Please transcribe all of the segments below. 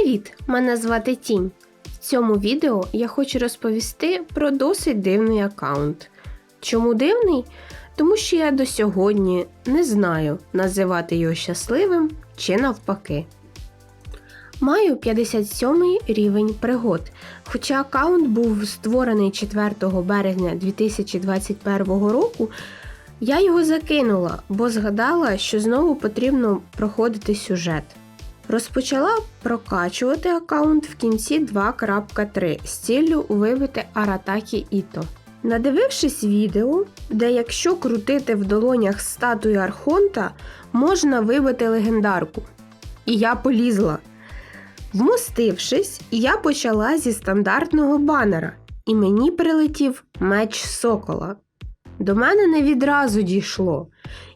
Привіт! Мене звати Тінь. В цьому відео я хочу розповісти про досить дивний аккаунт. Чому дивний? Тому що я до сьогодні не знаю, називати його щасливим чи навпаки. Маю 57 рівень пригод, хоча аккаунт був створений 4 березня 2021 року. Я його закинула, бо згадала, що знову потрібно проходити сюжет. Розпочала прокачувати аккаунт в кінці 2.3 з ціллю вибити Аратакі Іто. Надивившись відео, де якщо крутити в долонях статую Архонта, можна вибити легендарку. І я полізла. Вмостившись, я почала зі стандартного банера, і мені прилетів меч сокола. До мене не відразу дійшло,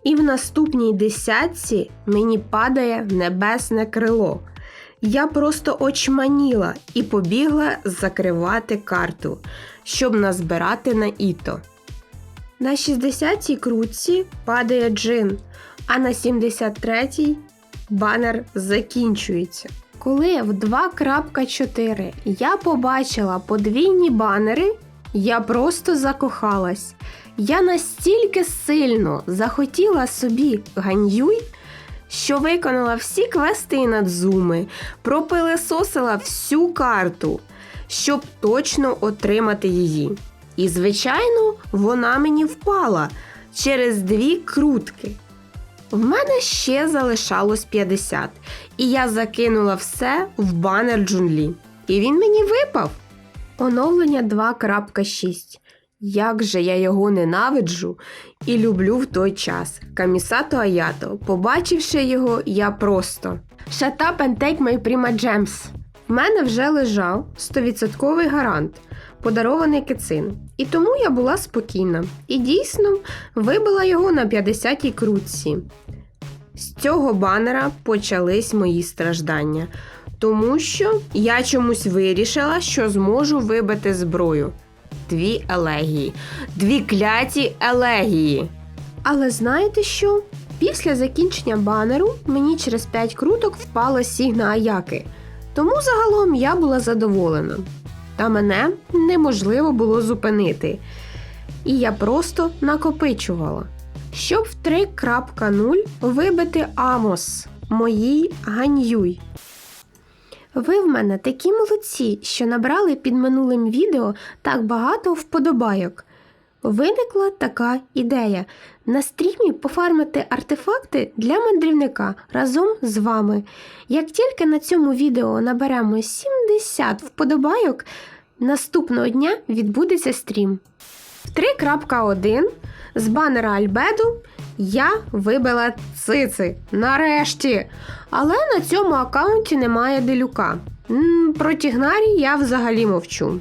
і в наступній десятці мені падає небесне крило. Я просто очманіла і побігла закривати карту, щоб назбирати на іто. На 60-й крутці падає джин, а на 73-й банер закінчується. Коли в 2.4 я побачила подвійні банери, я просто закохалась. Я настільки сильно захотіла собі ганьюй, що виконала всі квести і надзуми, пропилесосила всю карту, щоб точно отримати її. І, звичайно, вона мені впала через дві крутки. В мене ще залишалось 50, і я закинула все в банер джунлі. І він мені випав. Оновлення 2.6. Як же я його ненавиджу і люблю в той час. Камісато Аято. Побачивши його, я просто Shut up and take my prima gems. В мене вже лежав 100% гарант, подарований кицин. І тому я була спокійна. І дійсно вибила його на 50-й крутці. З цього банера почались мої страждання, тому що я чомусь вирішила, що зможу вибити зброю. Дві елегії, дві кляті елегії. Але знаєте що? Після закінчення банеру мені через 5 круток впала сігна Аяки, тому загалом я була задоволена. Та мене неможливо було зупинити. І я просто накопичувала. Щоб в 3.0 вибити Амос моїй ганьюй. Ви в мене такі молодці, що набрали під минулим відео так багато вподобайок. Виникла така ідея на стрімі пофармити артефакти для мандрівника разом з вами. Як тільки на цьому відео наберемо 70 вподобайок, наступного дня відбудеться стрім. В 3.1 з банера Альбеду я вибила цици. Нарешті. Але на цьому аккаунті немає делюка. М, Про Тігнарі я взагалі мовчу.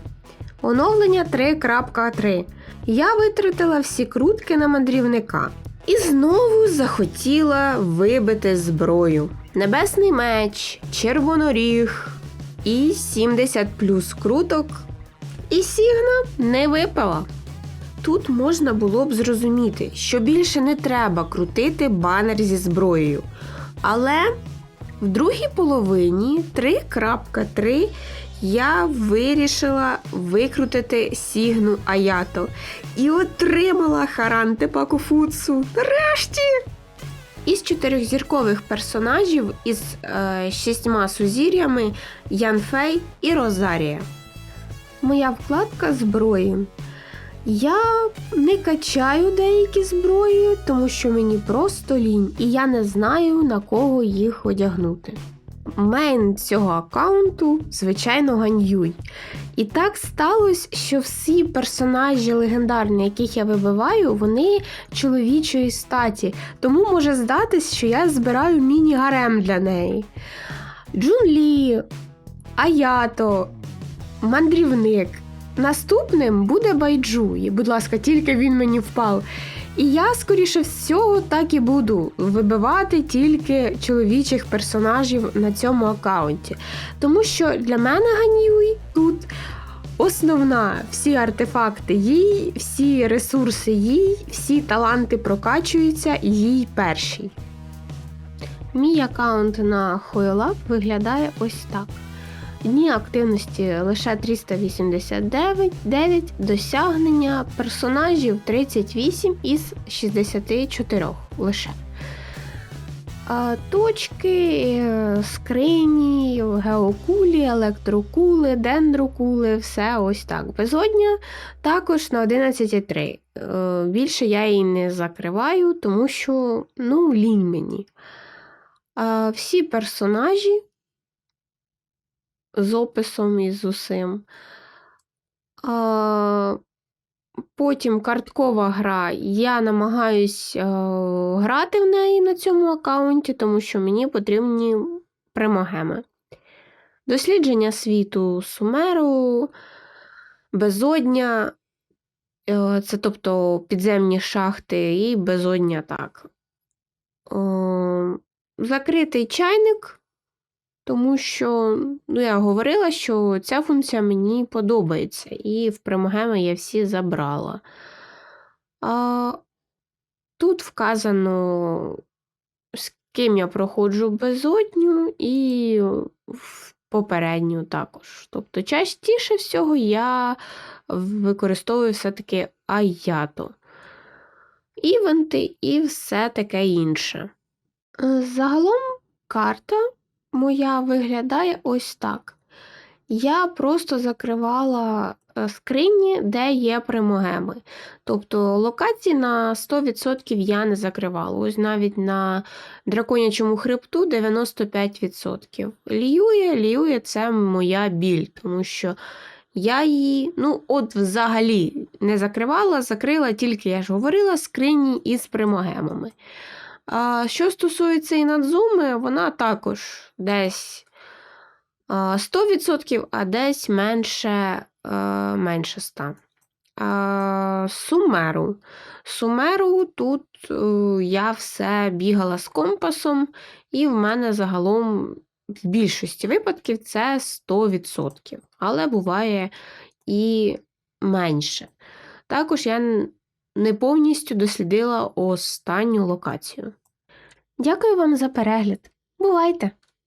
Оновлення 3.3. Я витратила всі крутки на мандрівника. І знову захотіла вибити зброю. Небесний меч, червоноріг і 70 плюс круток. І Сігна не випала. Тут можна було б зрозуміти, що більше не треба крутити банер зі зброєю. Але в другій половині 3.3 я вирішила викрутити Сігну Аято і отримала Харанте Пакуфуцу. Нарешті! Із чотирьохзіркових персонажів із е, шістьма сузір'ями Янфей і Розарія. Моя вкладка зброї. Я не качаю деякі зброї, тому що мені просто лінь, і я не знаю на кого їх одягнути. Мейн цього аккаунту, звичайно, ганьюй. І так сталося, що всі персонажі легендарні, яких я вибиваю, вони чоловічої статі. Тому може здатись, що я збираю міні-гарем для неї. Джунлі, Аято, мандрівник. Наступним буде байджу, і, будь ласка, тільки він мені впав. І я, скоріше всього, так і буду вибивати тільки чоловічих персонажів на цьому аккаунті. Тому що для мене Ганьюй тут основна всі артефакти їй, всі ресурси їй, всі таланти прокачуються їй першій. Мій аккаунт на Хойлаб виглядає ось так. Дні активності лише 389, 9, досягнення персонажів 38 із 64 лише. Точки, е, скрині, геокулі, електрокули, дендрокули, все ось так. Безодня також на 11,3. Е, Більше я її не закриваю, тому що ну, лінь мені. Всі персонажі з описом і з усім. А, потім карткова гра. Я намагаюсь е, грати в неї на цьому аккаунті, тому що мені потрібні примагеми. Дослідження світу Сумеру, безодня. Е, Це тобто підземні шахти і безодня так. Е, Закритий чайник, тому що ну, я говорила, що ця функція мені подобається, і в примагеми я всі забрала. А, тут вказано, з ким я проходжу безодню, і в попередню також. Тобто, частіше всього я використовую все-таки аято. Івенти і все таке інше. Е, Загалом карта моя виглядає ось так. Я просто закривала е, скрині, де є примогеми. Тобто локації на 100% я не закривала. Ось навіть на драконячому хребту 95%. Ліює, ліює це моя біль, тому що я її, ну, от взагалі не закривала, закрила тільки, я ж говорила, скрині із примогемами. А що стосується Інадзуми, вона також десь 100%, а десь менше, е, менше 100. А, Сумеру. Сумеру тут е, я все бігала з компасом, і в мене загалом в більшості випадків це 100%. Але буває і менше. Також я не повністю дослідила останню локацію. Дякую вам за перегляд. Бувайте!